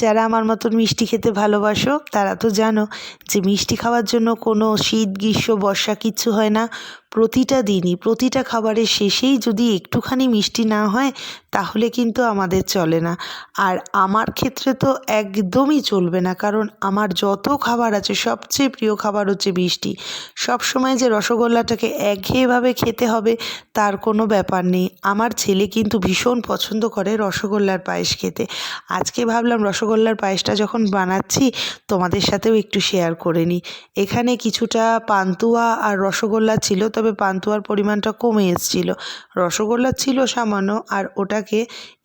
যারা আমার মতন মিষ্টি খেতে ভালোবাসো, তারা তো জানো যে মিষ্টি খাওয়ার জন্য কোনো শীত, গ্রীষ্ম, বর্ষা কিচ্ছু হয় না। প্রতিটা দিনই, প্রতিটা খাবারের শেষেই যদি একটুখানি মিষ্টি না হয়, তাহলে কিন্তু আমাদের চলে না। আর আমার ক্ষেত্রে তো একদমই চলবে না, কারণ আমার যত খাবার আছে, সবচেয়ে প্রিয় খাবার হচ্ছে মিষ্টি। সব সময় যে রসগোল্লাটাকে একঘেয়েভাবে খেতে হবে, তার কোনো ব্যাপার নেই। আমার ছেলে কিন্তু ভীষণ পছন্দ করে রসগোল্লার পায়েস খেতে। আজকে ভাবলাম রসগোল্লার পায়েসটা যখন বানাচ্ছি, তোমাদের সাথেও একটু শেয়ার করে নিই। এখানে কিছুটা পান্তুয়া আর রসগোল্লা ছিল তবে পান্তুয়ার পরিমাণটা কমে এসেছিল। রসগোল্লা ছিল সামান্য, আর ওটাকে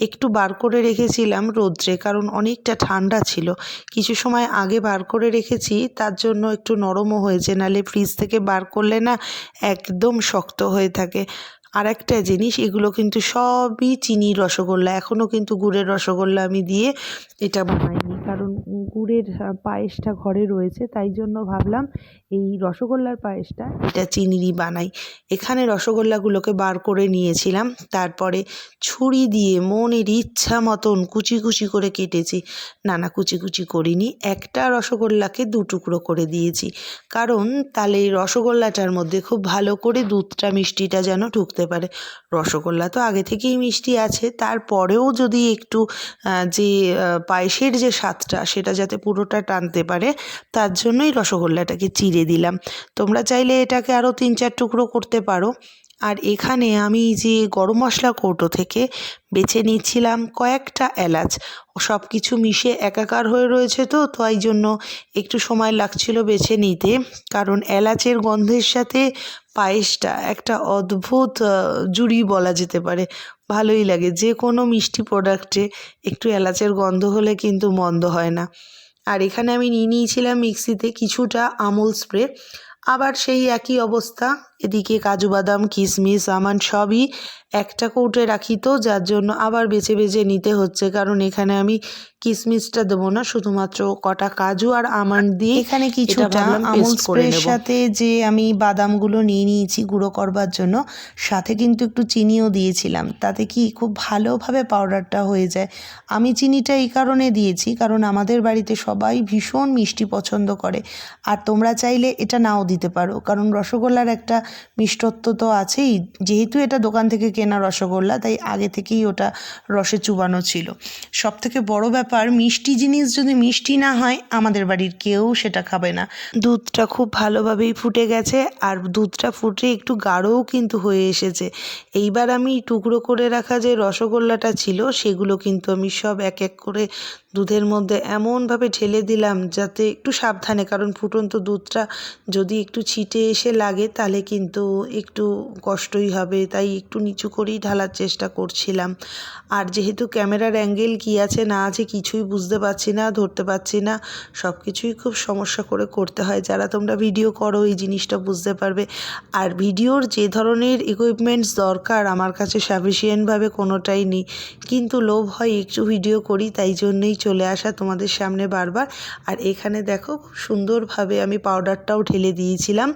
একটু বার করে রেখেছিলাম রৌদ্রে, কারণ অনেকটা ঠান্ডা ছিল। কিছু সময় আগে বার করে রেখেছি, তার জন্য একটু নরমও হয়েছে নাহলে ফ্রিজ থেকে বার করলে না একদম শক্ত হয়ে থাকে। আর একটা জিনিস, এগুলো কিন্তু সবই চিনির রসগোল্লা এখনও কিন্তু গুড়ের রসগোল্লা আমি দিয়ে এটা বানাইনি, কারণ গুড়ের পায়েসটা ঘরে রয়েছে, তাই জন্য ভাবলাম এই রসগোল্লার পায়েসটা এটা চিনিরই বানাই। এখানে রসগোল্লাগুলোকে বার করে নিয়েছিলাম, তারপরে ছুরি দিয়ে মনের ইচ্ছা মতন কুচি কুচি করে কেটেছি। না না, কুচি কুচি করিনি, একটা রসগোল্লাকে দু টুকরো করে দিয়েছি। কারণ তাহলে এই রসগোল্লাটার মধ্যে খুব ভালো করে দুধটা, মিষ্টিটা যেন ঢুকতে পারে। রসগোল্লা তো আগে থেকেই মিষ্টি আছে, তারপরেও যদি একটু যে পায়েসের যে স্বাদটা, সেটা যাতে পুরোটা টানতে পারে, তার জন্যই রসগোল্লাটাকে চিড়ে দিলাম। তোমরা চাইলে এটাকে আরও তিন চার টুকরো করতে পারো। আর এখানে আমি যে গরম মশলা কৌটো থেকে বেছে নিচ্ছিলাম কয়েকটা এলাচ। সব কিছু মিশে একাকার হয়ে রয়েছে তো, তাই জন্য একটু সময় লাগছিল বেছে নিতে। কারণ এলাচের গন্ধের সাথে পায়েসটা একটা অদ্ভুত জুড়ি বলা যেতে পারে। ভালোই লাগে। যে কোনো মিষ্টি প্রোডাক্টে একটু এলাচের গন্ধ হলে কিন্তু মন্দ হয় না। আর এখানে আমি নিয়ে নিয়েছিলাম মিক্সিতে কিছুটা আমুল স্প্রে। আবার সেই একই অবস্থা, এদিকে কাজু বাদাম, কিশমিশ আমান সবই একটা কৌটে রাখি তো, যার জন্য আবার বেছে বেছে নিতে হচ্ছে। কারণ এখানে আমি কিশমিশটা দেবো না শুধুমাত্র কটা কাজু আর আমন্ড দিয়ে এখানে কিছুটা আমুল স্প্রের সাথে যে আমি বাদামগুলো নিয়ে নিয়েছি গুঁড়ো করবার জন্য সাথে কিন্তু একটু চিনিও দিয়েছিলাম। তাতে কি খুব ভালোভাবে পাউডারটা হয়ে যায়। আমি চিনিটা এই কারণে দিয়েছি কারণ আমাদের বাড়িতে সবাই ভীষণ মিষ্টি পছন্দ করে। আর তোমরা চাইলে এটা নাও দিতে পারো কারণ রসগোল্লার একটা মিষ্টত্ব তো আছেই। যেহেতু এটা দোকান থেকে কেনা রসগোল্লা তাই আগে থেকেই ওটা রসে চুবানো ছিল। সব থেকে বড় ব্যাপার মিষ্টি জিনিস যদি মিষ্টি না হয়, আমাদের বাড়ির কেউ সেটা খাবে না। দুধটা খুব ভালোভাবেই ফুটে গেছে, আর দুধটা ফুটে একটু গাঢ়ও কিন্তু হয়ে এসেছে। এইবার আমি টুকরো করে রাখা যে রসগোল্লাটা ছিল, সেগুলো কিন্তু আমি সব এক এক করে দুধের মধ্যে এমনভাবে ঢেলে দিলাম যাতে একটু সাবধানে, কারণ ফুটন্ত দুধটা যদি একটু ছিটে এসে লাগে, তাহলে কিন্তু একটু কষ্টই হবে। তাই একটু নিচু করেই ঢালার চেষ্টা করছিলাম। আর যেহেতু ক্যামেরার অ্যাঙ্গেল কী আছে না আছে কিছুই বুঝতে পারছি না, ধরতে পারছি না। সব কিছুই খুব সমস্যা করে করতে হয়। যারা তোমরা ভিডিও করো, এই জিনিসটা বুঝতে পারবে। আর ভিডিওর যে ধরনের ইকুইপমেন্টস দরকার, আমার কাছে সাফিসিয়েন্টভাবে কোনোটাই নেই। কিন্তু লোভ হয় একটু ভিডিও করি, তাই জন্যই চলে আসা তোমাদের সামনে বারবার। আর এখানে দেখো, খুব সুন্দরভাবে আমি পাউডারটাও ঢেলে দিয়েছিলাম,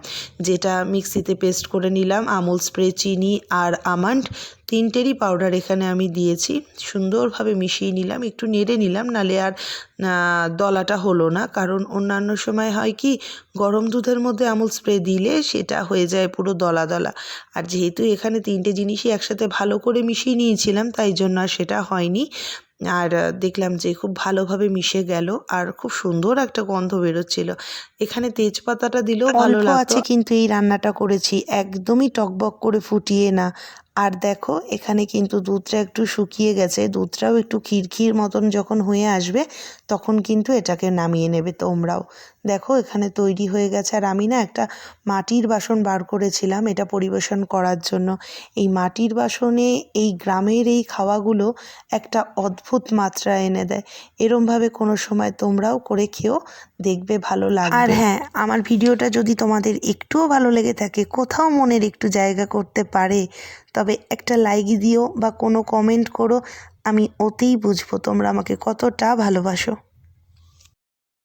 যেটা মিক্সিতে পেস্ট করে নিলাম, আমুল স্প্রে চিনি আর আমান্ড। তিনটেরই পাউডার এখানে আমি দিয়েছি। সুন্দরভাবে মিশিয়ে নিলাম একটু নেড়ে নিলাম নালে আর দলাটা হলো না। কারণ অন্যান্য সময় হয় কি গরম দুধের মধ্যে আমুল স্প্রে দিলে সেটা হয়ে যায় পুরো দলা দলা। আর যেহেতু এখানে তিনটে জিনিসই একসাথে ভালো করে মিশিয়ে নিয়েছিলাম তাই জন্য আর সেটা হয়নি। আর দেখলাম যে খুব ভালোভাবে মিশে গেল আর খুব সুন্দর একটা গন্ধ বেরোচ্ছিল। এখানে তেজপাতাটা দিলেও ভালো আছে কিন্তু এই রান্নাটা করেছি একদমই টকবক করে ফুটিয়ে না। আর দেখো, এখানে কিন্তু দুধটা একটু শুকিয়ে গেছে। দুধটাও একটু খিরখির মতন যখন হয়ে আসবে, তখন কিন্তু এটাকে নামিয়ে নেবে তোমরাও। দেখো, এখানে তৈরি হয়ে গেছে। আর আমি না একটা মাটির বাসন বার করেছিলাম এটা পরিবেশন করার জন্য। এই মাটির বাসনে এই গ্রামের এই খাওয়াগুলো একটা অদ্ভুত মাত্রা এনে দেয়। এরমভাবে কোনো সময় তোমরাও করে খেও দেখবে, ভালো লাগবে। আর হ্যাঁ আমার ভিডিওটা যদি তোমাদের একটুও ভালো লেগে থাকে, কোথাও মনের একটু জায়গা করতে পারে, তবে একটা লাইক দিও বা কোনো কমেন্ট করো, আমি ওতেই বুঝব তোমরা আমাকে কতটা ভালোবাসো।